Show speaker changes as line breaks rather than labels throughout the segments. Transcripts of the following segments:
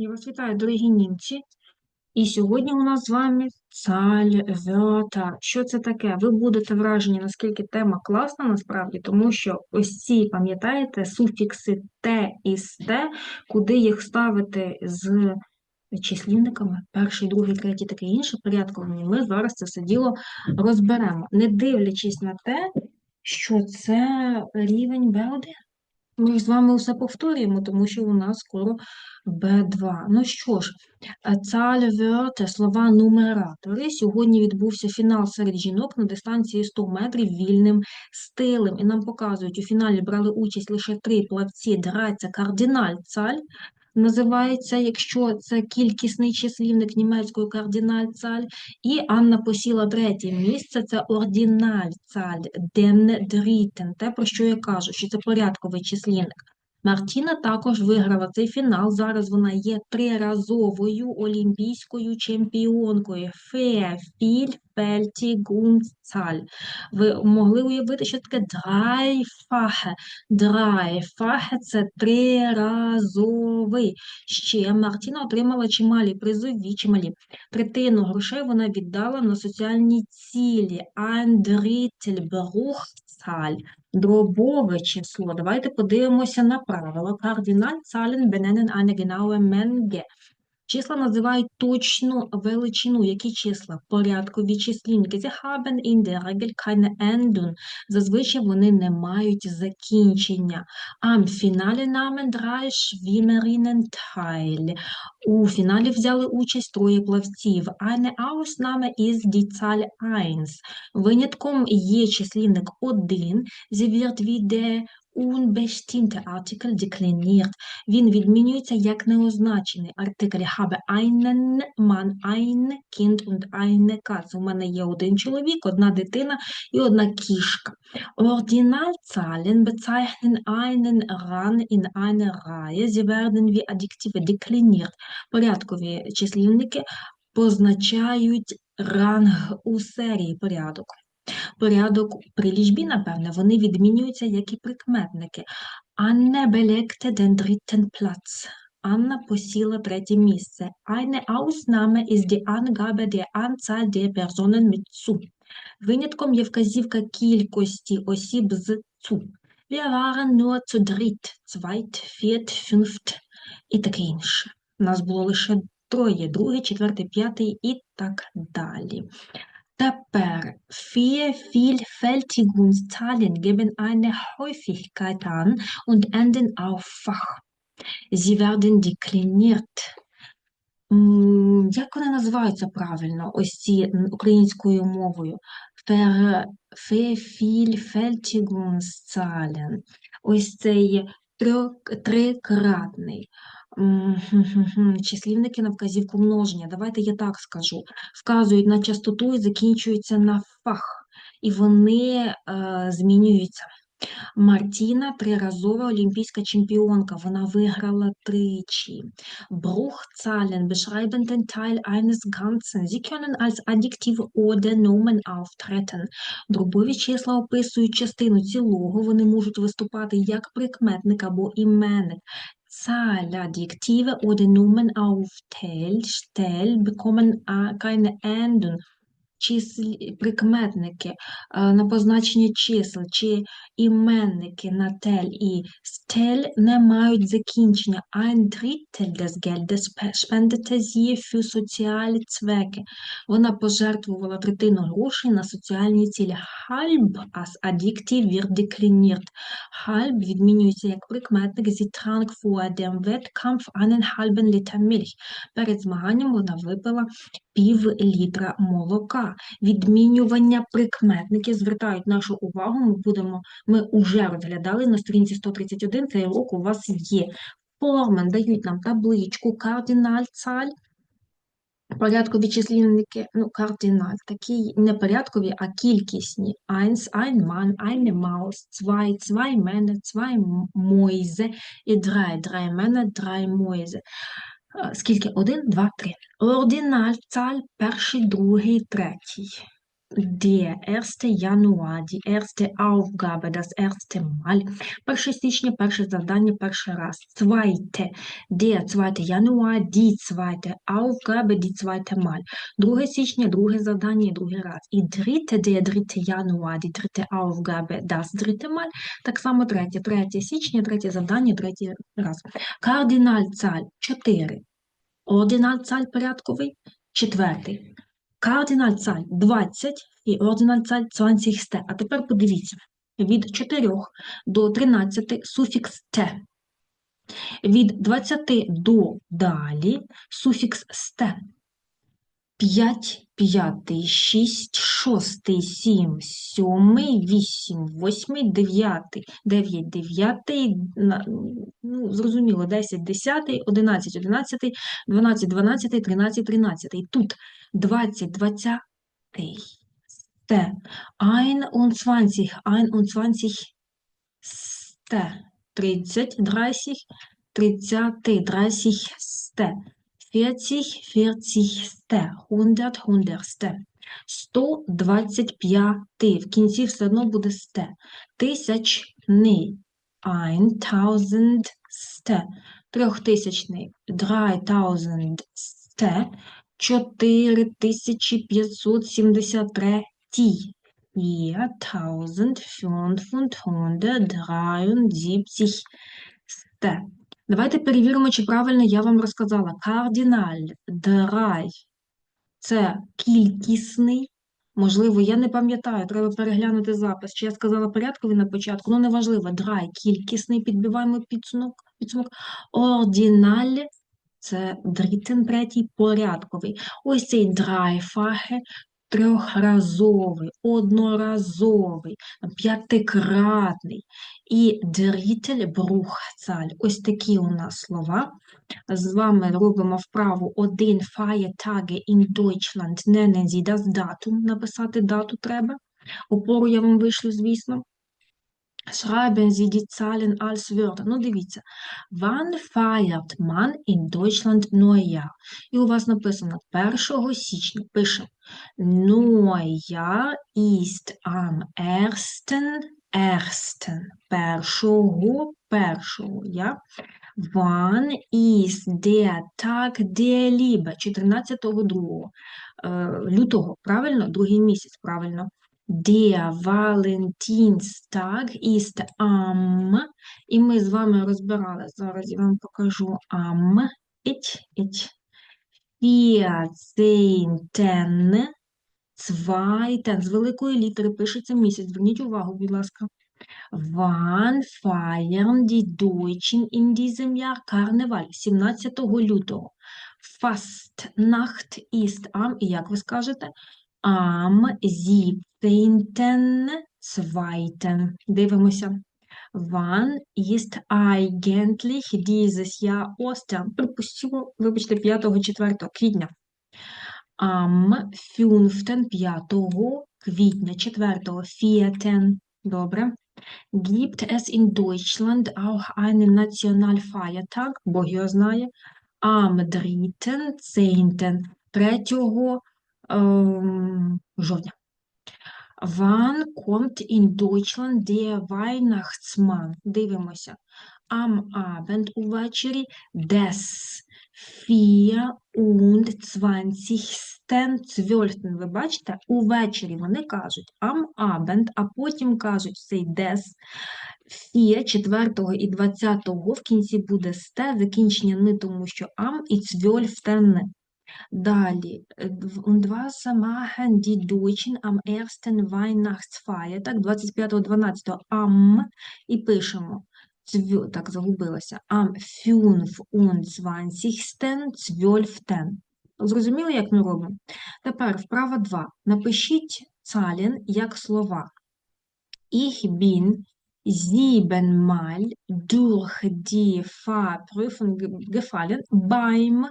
Я вас вітаю, дорогі німці. І сьогодні у нас з вами Zahlwörter. Що це таке? Ви будете вражені, наскільки тема класна насправді, тому що ось ці, пам'ятаєте, суфікси те і сте, куди їх ставити з числівниками, перший, другий, третій, таке інше, порядковані, ми зараз це все діло розберемо, не дивлячись на те, що це рівень B1. Ми ж з вами усе повторюємо, тому що у нас скоро Б2. Ну що ж, Верте, слова нумератори. Сьогодні відбувся фінал серед жінок на дистанції 100 метрів вільним стилем. І нам показують, у фіналі брали участь лише три плавці. Драйця, кардиналь-цаль називається, якщо це кількісний числівник німецькою кардиналь-цаль. І Анна посіла третє місце, це ординаль-цаль, den dritten, те, про що я кажу, що це порядковий числівник. Мартіна також виграла цей фінал. Зараз вона є триразовою олімпійською чемпіонкою. Фе, філь, фельті. Ви могли уявити, що таке драйфахе. Драйфахе – це триразовий. Ще Мартіна отримала чималі призові, чималі. Третину грошей вона віддала на соціальні цілі. Ein дробове число. Давайте подивимося на правило. Кардиналь-Zahlen benennen eine genaue Menge. Числа називають точну величину. Які числа? Порядкові числівники. Sie haben in der Regel keine Endung. Зазвичай вони не мають закінчення. Am Finale nahmen drei Schwimmerinnen teil. У фіналі взяли участь троє плавців. Eine Ausnahme ist die Zahl 1. Винятком є числівник 1. Sie wird wie der unbestimmte Artikel dekliniert. Він відмінюється як неозначений артикль. Habe einen Mann, ein Kind und eine Katze. У мене є один чоловік, одна дитина і одна кішка. Ordinalzahlen bezeichnen einen Rang in einer Reihe. Sie werden wie Adjektive dekliniert. Порядкові числівники позначають ранг у серії порядок. Порядок при лічбі, напевне, вони відмінюються як і прикметники. Anne belegte den dritten Platz. Анна посіла третє місце. Eine Ausnahme ist die Angabe der Anzahl der Personen mit. Винятком є вказівка кількості осіб з zu. Wir waren nur zu dritt, zweit, viert, fünft і таке інше. Нас було лише троє, другий, четвертий, п'ятий і так далі. Тепер Vielfältigungszahlen geben eine Häufigkeit an und enden auf Fach. Sie werden dekliniert. М, Як вони називаються правильно, ось ці м, українською мовою? Ver- Vervielfältigungszahlen. Ось цей трьох- трикратний. Числівники на вказівку множення. Давайте я так скажу. Вказують на частоту і закінчуються на фах. І вони е, змінюються. Мартіна триразова олімпійська чемпіонка. Вона виграла тричі. Bruchzahlen beschreiben den Teil eines Ganzen. Sie können als Adjektiv oder Nomen auftreten. Дробові числа описують частину цілого. Вони можуть виступати як прикметник або іменник. Zahladjektive oder Nomen auf Tel, Stell bekommen keine Endung. Числі, прикметники е, на позначення чисел чи іменники на тель і стель не мають закінчення. Ein Drittel des Geldes spendete sie für soziale Zwecke. Вона пожертвувала третину грошей на соціальні цілі. Halb als Adjektiv wird dekliniert. Halb відмінюється як прикметник. Sie trank vor dem Wettkampf einen halben Liter Milch. Перед змаганням вона випила пів літра молока. Відмінювання прикметників звертають нашу увагу. Ми будемо, ми вже розглядали на сторінці 131, цей урок у вас є. Формен дають нам табличку, кардинальцаль, порядкові числівники, ну, кардиналь, такі не порядкові, а кількісні. Eins, ein Mann, eine Maus, zwei, zwei Männer, zwei Mäuse і drei, drei Männer, drei Mäuse. Скільки? Один, два, три. Ординаль, цаль, перший, другий, третій. Der 1. Januar, die erste Aufgabe, das erste Mal. 1 січня, перше завдання, перший раз. Zweite, der 2. Januar, die zweite Aufgabe, die zweite Mal. 2 січня, друге завдання, другий раз. І dritte, der 3. Januar, die dritte Aufgabe, das dritte Mal. Так само третє, 3 січня, третє завдання, третій раз. Кардиналь-цаль 4. Ординаль-цаль порядковий, четвертий. Кардиналь-цаль 20 і ординальцаль 20. А тепер подивіться. Від 4 до 13 суфікс «те». Від 20 до далі суфікс «сте». 5, 5, 6, 6, 7, 7, 8, 8, 9, 9, 9, на- ну, зрозуміло, 10, 10, 11, 11, 12, 12, 13, 13. І тут 20, 20, сте. 21, 21, сте. 30, 30, 30, 30, сте. 40, 40 сте, 100, 100 сте. 125. В кінці все одно буде сте. Тисячний. Ein tausend сте. Трьохтисячний. Drei tausend сте. 4573. 4573 сте. Давайте перевіримо, чи правильно я вам розказала. Кардиналь, драй – це кількісний. Можливо, я не пам'ятаю, треба переглянути запис. Чи я сказала порядковий на початку? Ну, неважливо. Драй – кількісний, підбиваємо підсумок. підсумок. Ордіналь – це дрітен, третій, порядковий. Ось цей драйфахе – трьохразовий, одноразовий, п'ятикратний. І дрітель брухцаль. Ось такі у нас слова. З вами робимо вправу один Feiertage in Deutschland. Nennen das Datum. Написати дату треба. Опору я вам вишлю, звісно. Schreiben Sie die Zahlen als Wörter. Ну, дивіться. Wann feiert man in Deutschland Neujahr? І у вас написано 1 січня. Пишемо. Neujahr ist am 1. Ersten. Першого, першого, я. Wann ist der Tag der Liebe? 14.02. Е, лютого, правильно? Другий місяць, правильно. Der Valentinstag ist am, і ми з вами розбирали, зараз я вам покажу am, ить, ить, vierzehnten, zweiten, з великої літери пишеться місяць, зверніть увагу, будь ласка. Wann feiern die Deutschen in diesem Jahr Карневаль? 17 лютого. Fastnacht ist am, і як ви скажете? Am 17. Zweiten. Дивимося. Wann ist eigentlich dieses Jahr Ostern? Припустимо, вибачте, 5-4 квітня. Am 5. 5 квітня, 4 4. Добре. Gibt es in Deutschland auch einen Nationalfeiertag? Бог його знає. Am 3. 10. 3 ем, жовтня. Wann kommt in Deutschland der Weihnachtsmann? Дивимося. Am Abend увечері des 24. Ви бачите? Увечері вони кажуть am Abend, а потім кажуть цей des 4, 4 і 20 в кінці буде сте, закінчення не тому, що am і цвьольфтен. Далі, was machen die Deutschen am ersten Weihnachtsfeiertag, 25-12 am, і пишемо, так, загубилося, am 25. 12. Зрозуміли, як ми робимо? Тепер вправа 2. Напишіть Zahlen як слова. Ich bin siebenmal durch die Fahrprüfung gefallen. Beim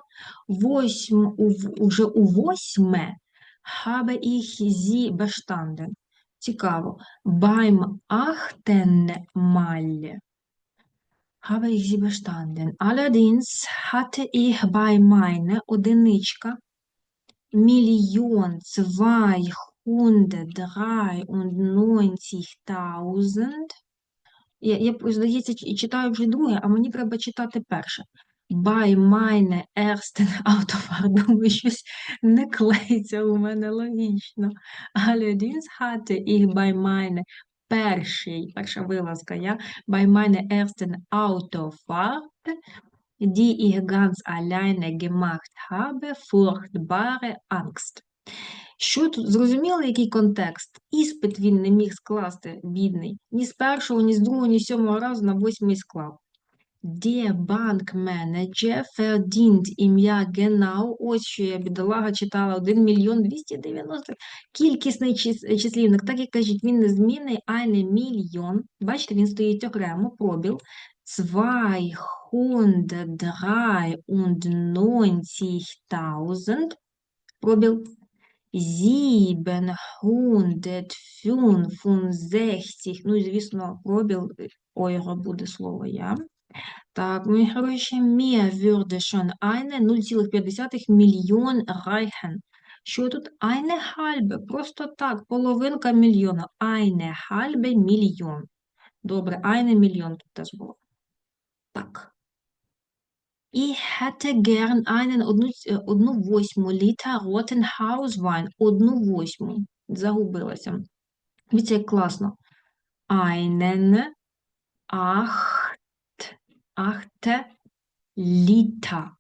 восьm, ув- уже у восьме habe ich sie bestanden. Цікаво. Beim achten Mal habe ich sie bestanden. Allerdings hatte ich bei meiner одиничка Million 993.090.000 я, я здається, читаю вже друге, а мені треба читати перше. Bei meine ersten Autofahrt. Думаю, щось не клеїться у мене логічно. Allerdings hatte ich bei meine перший, перша вилазка, я, bei meine ersten Autofahrt, die ich ganz alleine gemacht habe, furchtbare Angst. Що тут зрозуміло, який контекст? Іспит він не міг скласти, бідний. Ні з першого, ні з другого, ні з сьомого разу на восьмий склав. Bankmanager verdient im Jahr genau, ось що я бідолага читала, 1 мільйон 290. Кількісний числівник, так як кажуть, він незмінний, eine мільйон. Бачите, він стоїть окремо, пробіл. 293.000, пробіл. 765, ну звісно, пробіл ойро буде слово я. Так, мої хороші, mir würde schon eine 0,5 мільйон reichen. Що тут? Eine halbe, просто так, половинка мільйона. Eine halbe мільйон. Добре, eine мільйон тут теж було. Так. Ich hätte gern einen одну, е, одну восьму літра roten Hauswein. Одну восьму. Загубилася. Дивіться, як класно. Einen acht, achte літа.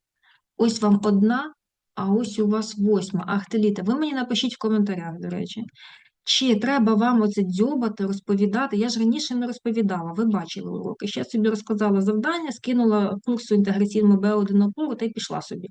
Ось вам одна, а ось у вас восьма. Ахтеліта. Ви мені напишіть в коментарях, до речі. Чи треба вам оце дзьобати, розповідати? Я ж раніше не розповідала, ви бачили уроки. Ще собі розказала завдання, скинула курсу інтеграційного Б1 опору та й пішла собі.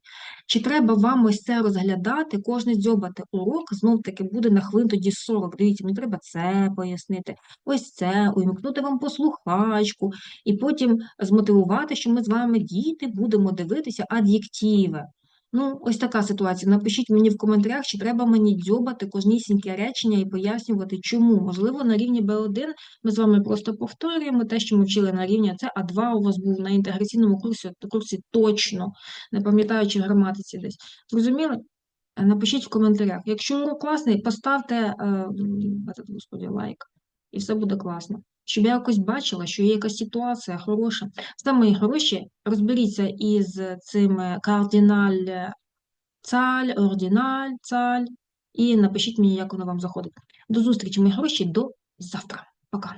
Чи треба вам ось це розглядати, кожне дзьобати урок, знов таки буде на хвилин тоді 40. Дивіться, мені треба це пояснити, ось це, увімкнути вам послухачку, і потім змотивувати, що ми з вами, діти, будемо дивитися ад'єктиви. Ну, ось така ситуація. Напишіть мені в коментарях, чи треба мені дзьобати кожнісіньке речення і пояснювати, чому. Можливо, на рівні Б1 ми з вами просто повторюємо те, що ми вчили на рівні С, а 2 у вас був на інтеграційному курсі, курсі точно, не пам'ятаючи граматиці десь. Зрозуміли? Е, Напишіть в коментарях. Якщо урок класний, поставте е, господи, лайк, і все буде класно. Щоб я якось бачила, що є якась ситуація хороша. Саме гроші розберіться із цим кардиналь цаль, ординаль, цаль, і напишіть мені, як воно вам заходить. До зустрічі, мої хороші, до завтра. Пока.